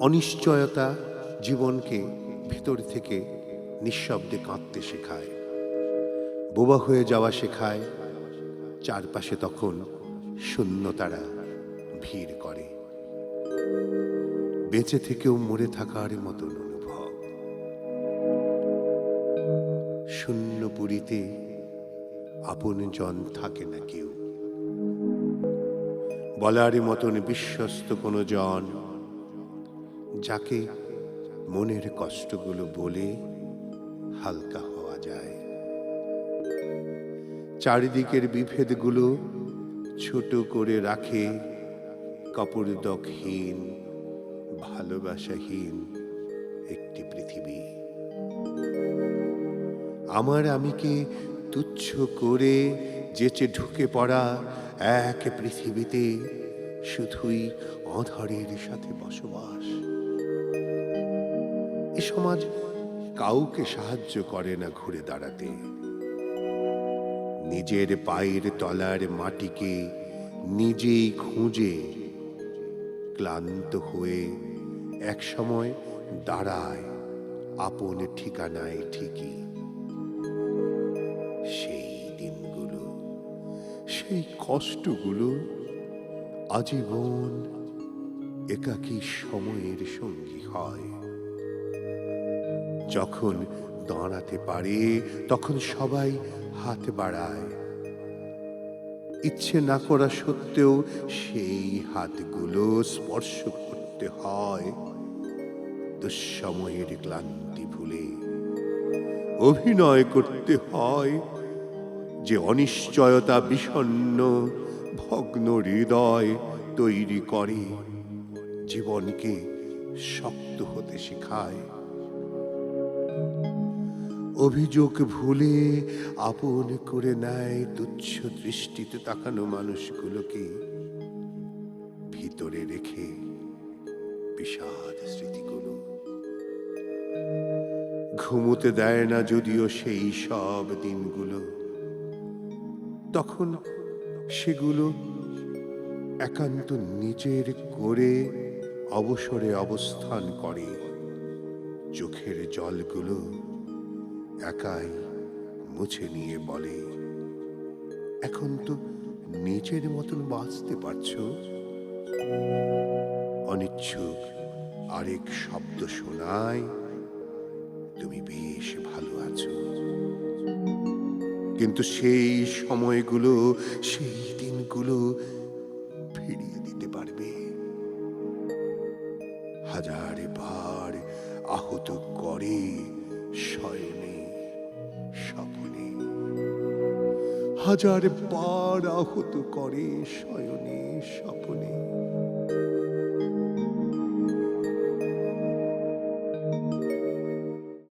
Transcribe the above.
অনিশ্চয়তা জীবনকে ভিতর থেকে নিঃশব্দে কাঁদতে শেখায়। বোবা হয়ে যাওয়া শেখায়, চারপাশে তখন শূন্যতারা ভিড় করে। বেঁচে থেকেও মরে থাকার মতন অনুভব। শূন্য পুরীতে আপন জন থাকে না কেউ। বলার মতন বিশ্বস্ত কোনো জন যাকে মনের কষ্টগুলো বলে হালকা হওয়া যায়। চারিদিকের বিভেদগুলো ছোট করে রাখে কপরদকহীন ভালোবাসাহীন একটি পৃথিবী। আমার আমিকে তুচ্ছ করে যেচে ঢুকে পড়া এক পৃথিবীতে শুধুই অধরের সাথে বসবাস। এ সমাজ কাউকে সাহায্য করে না ঘুরে দাঁড়াতে। নিজের পায়ের তলার মাটিকে নিজেই খুঁজে ক্লান্ত হয়ে এক সময় দাঁড়ায় আপন ঠিকানায় ঠিকই। সেই দিনগুলো, সেই কষ্টগুলো আজীবন একাকী সময়ের সঙ্গী হয়। যখন দাঁড়াতে পারে, তখন সবাই হাত বাড়ায়। ইচ্ছে না করা সত্ত্বেও সেই হাতগুলো স্পর্শ করতে হয়। দুঃসময়ের ক্লান্তি ভুলে অভিনয় করতে হয়, যে অনিশ্চয়তা বিষণ্ণ ভগ্ন হৃদয় তৈরি করে, জীবনকে শক্ত হতে শেখায়। অভিযোগ ভুলে আপন করে নেয় তুচ্ছ দৃষ্টিতে তাকানো মানুষগুলোকে। ভিতরে রেখে বিষাদ স্মৃতিগুলো। ঘুমোতে দেয় না যদিও সেই সব দিনগুলো। তখন সেগুলো একান্ত নিজের করে অবসরে অবস্থান করে। চোখের জলগুলো একাই মুছে নিয়ে বলে, এখন তো নিজের মতন বাঁচতে পারছ? অনিচ্ছুক আরেক শব্দ শোনায়, তুমি বেশ ভালো আছো। কিন্তু সেই সময়গুলো, সেই দিনগুলো ফিরিয়ে দিতে পারবে। হাজার বার আহত করে শয়নে স্বপ্নে। হাজার পার আহত করে শয়নে স্বপ্নে।